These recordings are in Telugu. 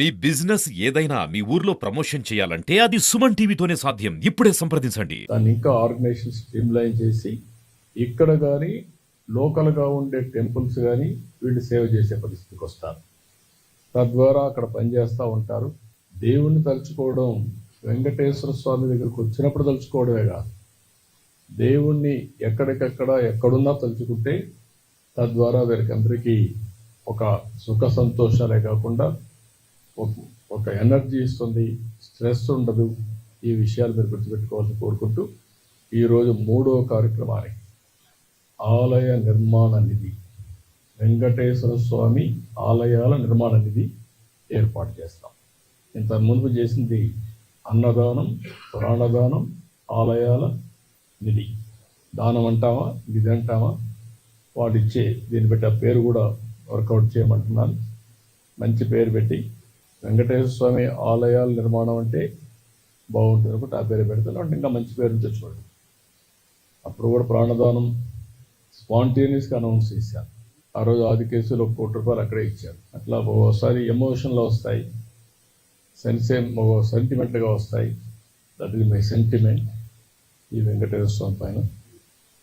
మీ బిజినెస్ ఏదైనా మీ ఊర్లో ప్రమోషన్ చేయాలంటే అది సుమన్ టీవీతోనే సాధ్యం. ఇప్పుడే సంప్రదించండి. దాన్ని ఇంకా ఆర్గనైజేషన్ స్ట్రీమ్లైన్ చేసి ఇక్కడ కానీ లోకల్గా ఉండే టెంపుల్స్ కానీ వీళ్ళు సేవ చేసే పరిస్థితికి వస్తారు. తద్వారా అక్కడ పనిచేస్తూ ఉంటారు. దేవుణ్ణి తలుచుకోవడం వెంకటేశ్వర స్వామి దగ్గరకు వచ్చినప్పుడు తలుచుకోవడమే కాదు. దేవుణ్ణి ఎక్కడికెక్కడ ఎక్కడున్నా తలుచుకుంటే తద్వారా వీరికి అందరికీ ఒక సుఖ సంతోషాలే కాకుండా ఒక- ఒక ఎనర్జీ ఇస్తుంది స్ట్రెస్ ఉండదు ఈ విషయాలు మీరు గుర్తుపెట్టుకోవాలని కోరుకుంటూ ఈరోజు మూడో కార్యక్రమానికి ఆలయ నిర్మాణ నిధి వెంకటేశ్వర స్వామి ఆలయాల నిర్మాణ నిధి ఏర్పాటు చేస్తాం. ఇంత ముందు చేసింది అన్నదానం పురాణదానం ఆలయాల నిధి. దానం అంటామా? నిధి అంటామా? వాటిచ్చే దీన్ని బట్టి ఆ పేరు కూడా వర్కౌట్ చేయమంటున్నాను. మంచి పేరు పెట్టి వెంకటేశ్వర స్వామి ఆలయాల నిర్మాణం అంటే బాగుంటుంది అనుకుంటే. ఆ పేరు పెడతాను అంటే ఇంకా మంచి పేరు తెచ్చుకోండి అప్పుడు కూడా ప్రాణదానం స్పాంటేనియస్గా అనౌన్స్ చేశాను ఆ రోజు ఆది కేసులో ఒక కోటి రూపాయలు అక్కడే ఇచ్చారు. అట్లా ఒక్కోసారి ఎమోషన్లో వస్తాయి. సెన్సే సెంటిమెంట్గా వస్తాయి. That is my sentiment. ఈ వెంకటేశ్వర స్వామి పైన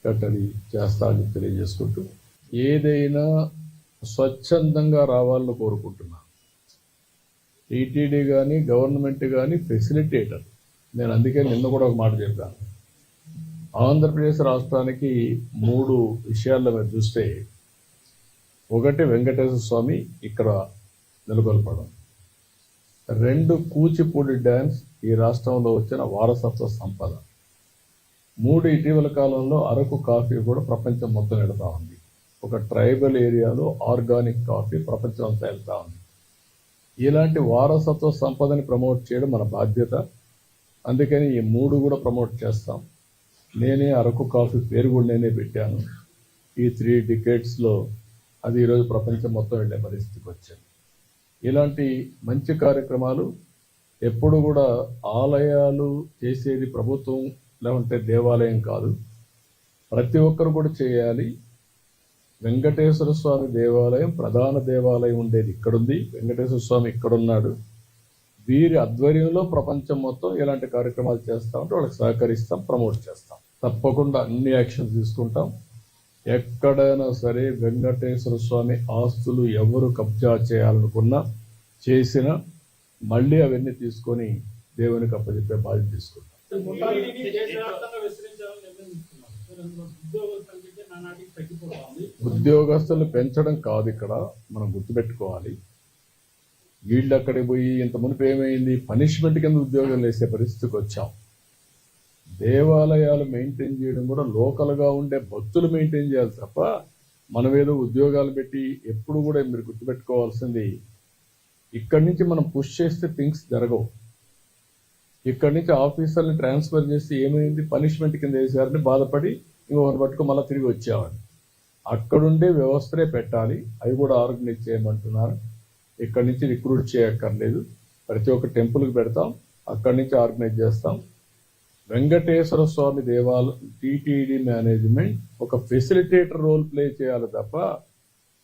కట్టడి అది చేస్తా అని తెలియజేసుకుంటూ ఏదైనా స్వచ్ఛందంగా రావాలని కోరుకుంటున్నాను. టీటీడీ కానీ గవర్నమెంట్ కానీ ఫెసిలిటేటర్ నేను అందుకే నిన్న కూడా ఒక మాట చెప్పాను. ఆంధ్రప్రదేశ్ రాష్ట్రానికి మూడు విషయాల్లో మీరు చూస్తే ఒకటి వెంకటేశ్వర స్వామి ఇక్కడ నెలకొల్పడం. రెండు కూచిపూడి డ్యాన్స్ ఈ రాష్ట్రంలో వచ్చిన వారసత్వ సంపద. మూడు ఇటీవల కాలంలో అరకు కాఫీ కూడా ప్రపంచం మొత్తం వెళతా ఉంది. ఒక ట్రైబల్ ఏరియాలో ఆర్గానిక్ కాఫీ ప్రపంచం అంతా వెళ్తా ఉంది. ఇలాంటి వారసత్వ సంపదని ప్రమోట్ చేయడం మన బాధ్యత. అందుకని ఈ మూడు కూడా ప్రమోట్ చేస్తాం. నేనే అరకు కాఫీ పేరు కూడా నేనే పెట్టాను. ఈ త్రీ డికేట్స్లో అది ఈరోజు ప్రపంచం మొత్తం వెళ్ళే పరిస్థితికి వచ్చింది. ఇలాంటి మంచి కార్యక్రమాలు ఎప్పుడు కూడా ఆలయాలు చేసేది ప్రభుత్వం లేకుంటే దేవాలయం కాదు. ప్రతి ఒక్కరు కూడా చేయాలి. వెంకటేశ్వర స్వామి దేవాలయం ప్రధాన దేవాలయం ఉండేది ఇక్కడుంది వెంకటేశ్వర స్వామి ఇక్కడున్నాడు వీరి ఆధ్వర్యంలో ప్రపంచం మొత్తం ఇలాంటి కార్యక్రమాలు చేస్తా ఉంటే వాళ్ళకి సహకరిస్తాం ప్రమోట్ చేస్తాం తప్పకుండా అన్ని యాక్షన్స్ తీసుకుంటాం ఎక్కడైనా సరే వెంకటేశ్వర స్వామి ఆస్తులు ఎవరు కబ్జా చేయాలనుకున్నా చేసినా మళ్ళీ అవన్నీ తీసుకొని దేవునికి అప్పచెప్పే బాధ్యత తీసుకుంటాం ఉద్యోగస్తులు పెంచడం కాదు ఇక్కడ. మనం గుర్తుపెట్టుకోవాలి. వీళ్ళు అక్కడికి పోయి ఇంత మునుపు ఏమైంది? పనిష్మెంట్ కింద ఉద్యోగం వేసే పరిస్థితికి వచ్చాం. దేవాలయాలు మెయింటైన్ చేయడం కూడా లోకల్గా ఉండే భక్తులు మెయింటైన్ చేయాలి తప్ప మనం ఏదో ఉద్యోగాలు పెట్టి ఎప్పుడు కూడా మీరు గుర్తుపెట్టుకోవాల్సింది ఇక్కడి నుంచి మనం పుష్ చేస్తే థింగ్స్ జరగవు. ఇక్కడి నుంచి ఆఫీసర్ని ట్రాన్స్ఫర్ చేసి ఏమైంది? పనిష్మెంట్ కింద వేసారని బాధపడి ఇంకొకరిని పట్టుకు మళ్ళీ తిరిగి వచ్చేవాడు. అక్కడుండే వ్యవస్థలే పెట్టాలి. అవి కూడా ఆర్గనైజ్ చేయమంటున్నారు. ఇక్కడి నుంచి రిక్రూట్ చేయక్కర్లేదు. ప్రతి ఒక్క టెంపుల్కి పెడతాం. అక్కడి నుంచి ఆర్గనైజ్ చేస్తాం. వెంకటేశ్వర స్వామి దేవాలయం టీటీడీ మేనేజ్మెంట్ ఒక ఫెసిలిటేటర్ రోల్ ప్లే చేయాలి తప్ప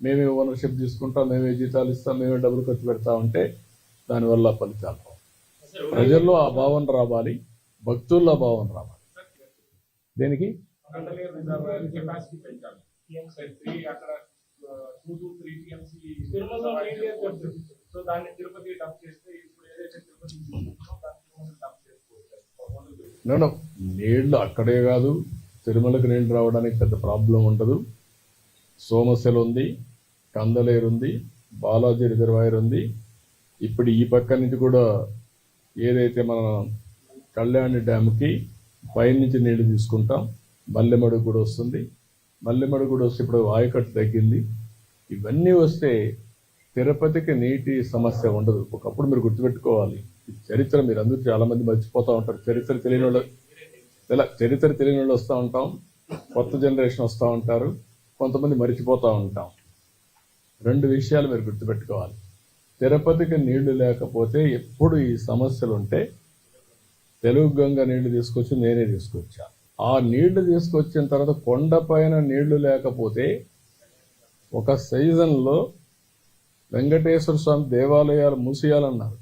మేమే ఓనర్షిప్ తీసుకుంటాం మేమే జీతాలు ఇస్తాం మేమే డబ్బులు ఖర్చు పెడతా ఉంటే దానివల్ల ఫలితాలు ప్రజల్లో ఆ భావన రావాలి. భక్తుల్లో భావన రావాలి. దేనికి? కండలేరు రిజర్వాయర్ కెపాసిటీ పెంచాలి. త్రీ అక్కడ two to three TMC so దాన్ని తిరుపతి డబ్ చేస్తే ఇప్పుడు ఏదైతే తిరుపతి తీసుకుంటున్నామో దాన్ని తిరుమల డబ్ చేసుకోవచ్చు. నేను నీళ్ళు అక్కడే కాదు. తిరుమలకి నీళ్ళు రావడానికి పెద్ద ప్రాబ్లం ఉండదు. సోమశిల ఉంది కందలేరు ఉంది బాలాజీ రిజర్వాయర్ ఉంది. ఇప్పుడు ఈ పక్క నుంచి కూడా ఏదైతే మన కళ్యాణి డ్యామ్కి పైనుంచి నీళ్ళు తీసుకుంటాం. మల్లెమడుగు కూడా వస్తుంది. మల్లెమడుగు కూడా వస్తే ఇప్పుడు ఆయకట్టు తగ్గింది. ఇవన్నీ వస్తే తిరుపతికి నీటి సమస్య ఉండదు. ఒకప్పుడు మీరు గుర్తుపెట్టుకోవాలి చరిత్ర మీరు అందరూ చాలామంది మర్చిపోతూ ఉంటారు. చరిత్ర తెలియని వాళ్ళు ఇలా చరిత్ర తెలియని వాళ్ళు వస్తూ ఉంటాం కొత్త జనరేషన్ వస్తూ ఉంటారు కొంతమంది మర్చిపోతూ ఉంటాం. రెండు విషయాలు మీరు గుర్తుపెట్టుకోవాలి. తిరుపతికి నీళ్ళు లేకపోతే ఎప్పుడు ఈ సమస్యలు ఉంటే తెలుగు గంగ నీళ్ళు తీసుకొచ్చి నేనే తీసుకొచ్చాను ఆ నీళ్ళు తీసుకొచ్చిన తర్వాత కొండ పైన నీళ్ళు లేకపోతే ఒక సీజన్లో వెంకటేశ్వర స్వామి దేవాలయాలు మూసేయాలన్నారు.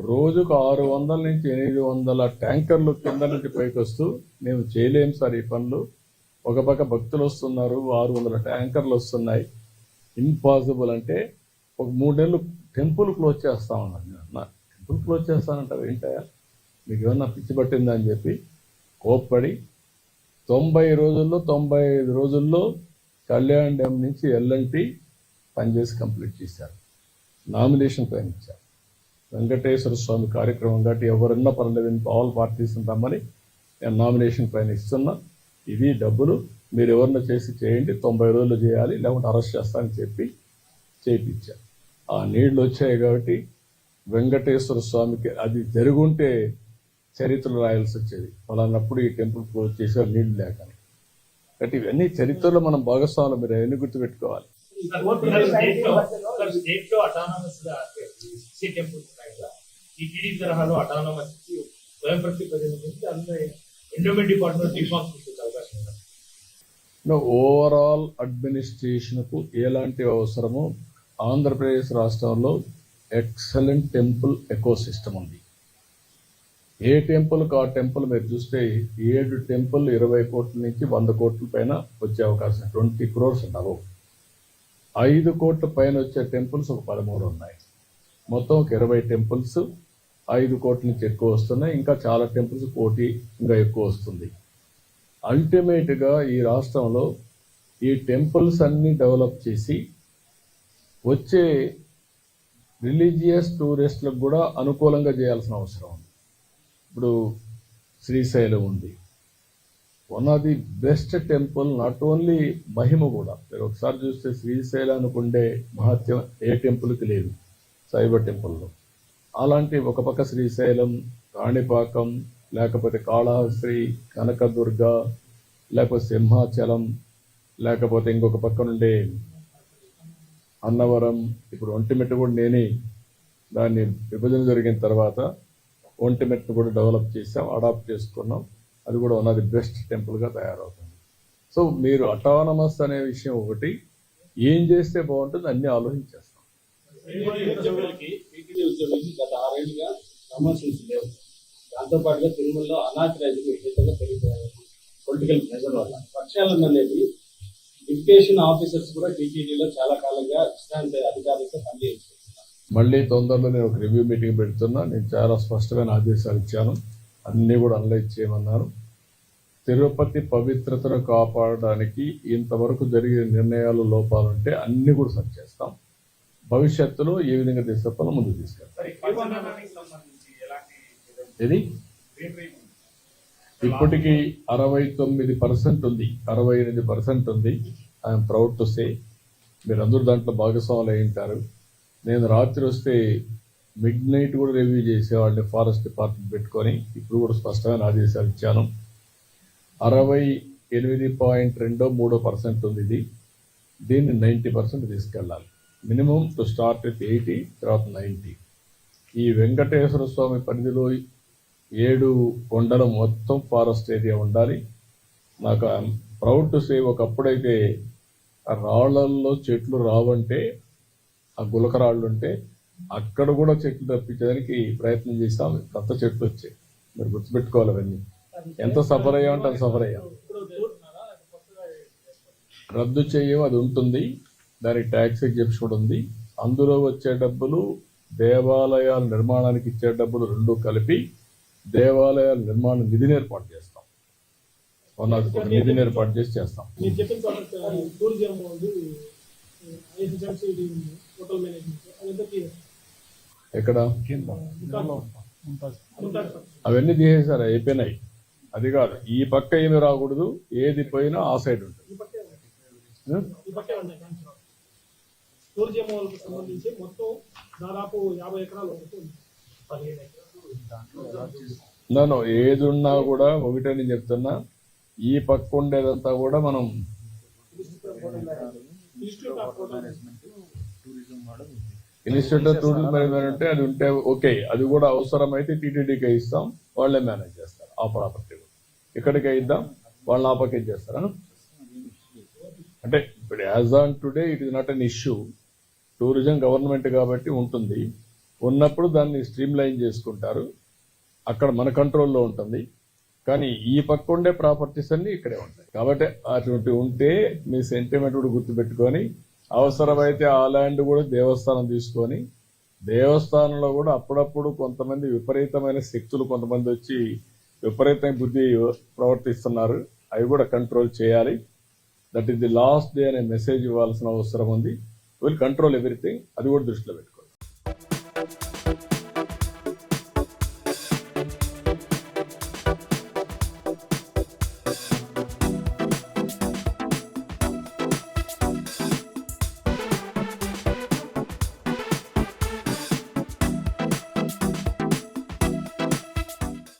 రోజుకు ఆరు వందల నుంచి ఎనిమిది వందల ట్యాంకర్లు కింద నుంచి పైకి వస్తూ మేము చేయలేము సార్ ఈ పనులు. ఒక పక్క భక్తులు వస్తున్నారు ఆరు వందల ట్యాంకర్లు వస్తున్నాయి. ఇంపాసిబుల్ అంటే ఒక మూడు నెలలు టెంపుల్ క్లోజ్ చేస్తామన్నారు నేను టెంపుల్ క్లోజ్ చేస్తానంటారు ఏంటయ్యా? మీకు ఏమన్నా పిచ్చి పట్టిందా? అని చెప్పి కోప్పడి తొంభై రోజుల్లో తొంభై ఐదు రోజుల్లో కళ్యాణ్ డ్యామ్ నుంచి ఎల్ఎన్టీ పనిచేసి కంప్లీట్ చేశారు. నామినేషన్ పైన ఇచ్చారు. వెంకటేశ్వర స్వామి కార్యక్రమం కాబట్టి ఎవరన్నా పర్లేదు ఆల్ పార్టీస్ రమ్మని నేను నామినేషన్ పైన ఇస్తున్నా. ఇది డబ్బులు మీరు ఎవరన్నా చేసి చేయండి తొంభై రోజులు చేయాలి లేకుంటే అరెస్ట్ చేస్తానని చెప్పి చేయించారు ఆ నీళ్ళు వచ్చాయి కాబట్టి వెంకటేశ్వర స్వామికి అది జరుగుంటే చరిత్రలు రాయాల్సి వచ్చేది. ఫలానప్పుడు ఈ టెంపుల్ క్లోజ్ చేశారు నీళ్ళు లేక. కాబట్టి ఇవన్నీ చరిత్రలో మనం భాగస్వాములు మీరు అవన్నీ గుర్తుపెట్టుకోవాలి. ఓవరాల్ అడ్మినిస్ట్రేషన్కు ఎలాంటి అవసరమో ఆంధ్రప్రదేశ్ రాష్ట్రంలో ఎక్సలెంట్ టెంపుల్ ఎకో సిస్టమ్ ఉంది. ఏ టెంపుల్కి ఆ టెంపుల్ మీరు చూస్తే ఏడు టెంపుల్ ఇరవై కోట్ల నుంచి వంద కోట్ల పైన వచ్చే అవకాశం ట్వంటీ క్రోర్స్ ఉండవు ఐదు కోట్ల పైన వచ్చే టెంపుల్స్ ఒక పదమూడు ఉన్నాయి. మొత్తం ఒక ఇరవై టెంపుల్స్ ఐదు కోట్ల నుంచి ఎక్కువ వస్తున్నాయి. ఇంకా చాలా టెంపుల్స్ కోటి ఇంకా ఎక్కువ వస్తుంది. అల్టిమేట్గా ఈ రాష్ట్రంలో ఈ టెంపుల్స్ అన్ని డెవలప్ చేసి వచ్చే రిలీజియస్ టూరిస్టులకు కూడా అనుకూలంగా చేయాల్సిన అవసరం ఉంది. ఇప్పుడు శ్రీశైలం ఉంది. One of the best temple not only మహిమ కూడా. మీరు ఒకసారి చూస్తే శ్రీశైలానికి ఉండే మహత్యం ఏ టెంపుల్కి లేదు. సైబర్ టెంపుల్లో. అలాంటి ఒక పక్క శ్రీశైలం కాణిపాకం లేకపోతే కాళహస్త్రి కనకదుర్గ లేకపోతే సింహాచలం లేకపోతే ఇంకొక పక్క నుండి అన్నవరం. ఇప్పుడు ఒంటిమిట్ట కూడా నేనే దాన్ని విభజన జరిగిన తర్వాత ఒంటిమిట్టను కూడా డెవలప్ చేసాం అడాప్ట్ చేసుకున్నాం. అది కూడా వన్ ఆఫ్ ది బెస్ట్ టెంపుల్గా తయారవుతుంది. సో మీరు అటానమస్ అనే విషయం ఒకటి ఏం చేస్తే బాగుంటుంది అన్ని ఆలోచించేస్తాం. దాంతోపాటుగా ఉద్యోగులకి టీటీడీ ఉద్యోగులకి తిరుమలలో అనాథరైజ్లు విపరీతంగా పెరిగిపోయారు. పొలిటికల్ ప్రెషర్ వల్ల. పక్షాలను అనేది ఆఫీసర్స్ కూడా టీటీడీలో చాలా కాలంగా విశ్రాంతి అధికారులతో పనిచేస్తారు మళ్ళీ తొందరలో నేను ఒక రివ్యూ మీటింగ్ పెడుతున్నా. నేను చాలా స్పష్టమైన ఆదేశాలు ఇచ్చాను. అన్నీ కూడా అనలైజ్ చేయమన్నాను తిరుపతి పవిత్రతను కాపాడడానికి ఇంతవరకు జరిగిన నిర్ణయాలు లోపాలుంటే అన్ని కూడా సరి చేస్తాం. భవిష్యత్తులో ఏ విధంగా తీసుకెళ్ళాలో ముందుకు తీసుకెళ్తాం. ఇది ఇప్పటికి అరవై తొమ్మిది పర్సెంట్ ఉంది. అరవై ఎనిమిది పర్సెంట్ ఉంది. I'm proud to say. మీరందరూ దాంట్లో భాగస్వాములు అయి ఉంటారు. నేను రాత్రి వస్తే మిడ్ నైట్ కూడా రివ్యూ చేసేవాడిని ఫారెస్ట్ డిపార్ట్మెంట్ పెట్టుకొని. ఇప్పుడు కూడా స్పష్టమైన ఆదేశాలు ఇచ్చాను. అరవై ఎనిమిది పాయింట్ రెండో మూడో పర్సెంట్ ఉంది ఇది. దీన్ని నైంటీ పర్సెంట్ తీసుకెళ్ళాలి. Minimum to start with eighty తర్వాత నైంటీ. ఈ వెంకటేశ్వర స్వామి పరిధిలో ఏడు కొండలు మొత్తం ఫారెస్ట్ ఏరియా ఉండాలి. నాకు ప్రౌడ్ టు సే ఒకప్పుడైతే రాళ్ళల్లో చెట్లు రావంటే ఆ గులకరాళ్ళు ఉంటే అక్కడ కూడా చెట్లు తప్పించడానికి ప్రయత్నం చేస్తాం. కొత్త చెట్లు వచ్చాయి. మీరు గుర్తుపెట్టుకోవాలి అవన్నీ. ఎంత సఫర్ అయ్యామంటే అంత సఫర్ అయ్యాం. రద్దు చేయం అది ఉంటుంది. దానికి ట్యాక్స్ ఎగ్జిబిషన్ కూడా ఉంది. అందులో వచ్చే డబ్బులు దేవాలయాల నిర్మాణానికి ఇచ్చే డబ్బులు రెండు కలిపి దేవాలయాల నిర్మాణ నిధిని ఏర్పాటు చేస్తాం. వన్ ఆఫ్ ఒక నిధిని ఏర్పాటు చేసి చేస్తాం. Hotel management. అదంతా ఎక్కడ? అవన్నీ తీసేశారు? అయిపోయినాయి. అది కాదు. ఈ పక్క ఏమి రాకూడదు. ఏది పోయినా ఆ సైడ్ ఉంటుంది. సంబంధించి మొత్తం దాదాపు యాభై ఎకరాలు నన్ను ఏది ఉన్నా కూడా ఒకటే నేను చెప్తున్నా. ఈ పక్క ఉండేదంతా కూడా మనం ఇన్స్టిట్యూట్ టూరిజం మేనేజ్మెంట్ అంటే అది ఉంటే ఓకే అది కూడా అవసరమైతే టీటీడీకి ఇస్తాం వాళ్ళే మేనేజ్ చేస్తారు ఆ ప్రాపర్టీ ఇక్కడికి ఇద్దాం? వాళ్ళని ఆ పక్క చేస్తారా అంటే ఇప్పుడు as on today it is not an issue tourism government కాబట్టి ఉంటుంది. ఉన్నప్పుడు దాన్ని స్ట్రీమ్ లైన్ చేసుకుంటారు. అక్కడ మన కంట్రోల్లో ఉంటుంది. కానీ ఈ పక్క ఉండే ప్రాపర్టీస్ అన్ని ఇక్కడే ఉంటాయి. కాబట్టి అటువంటి ఉంటే మీ సెంటిమెంట్ కూడా గుర్తుపెట్టుకొని అవసరమైతే ఆ ల్యాండ్ కూడా దేవస్థానం తీసుకొని దేవస్థానంలో కూడా అప్పుడప్పుడు కొంతమంది విపరీతమైన శక్తులు కొంతమంది వచ్చి విపరీతమైన బుద్ధి ప్రవర్తిస్తున్నారు. అవి కూడా కంట్రోల్ చేయాలి. That is the last day అనే మెసేజ్ ఇవ్వాల్సిన అవసరం ఉంది. విల్ కంట్రోల్ ఎవ్రీథింగ్ అది కూడా దృష్టిలో పెట్టుకోవాలి.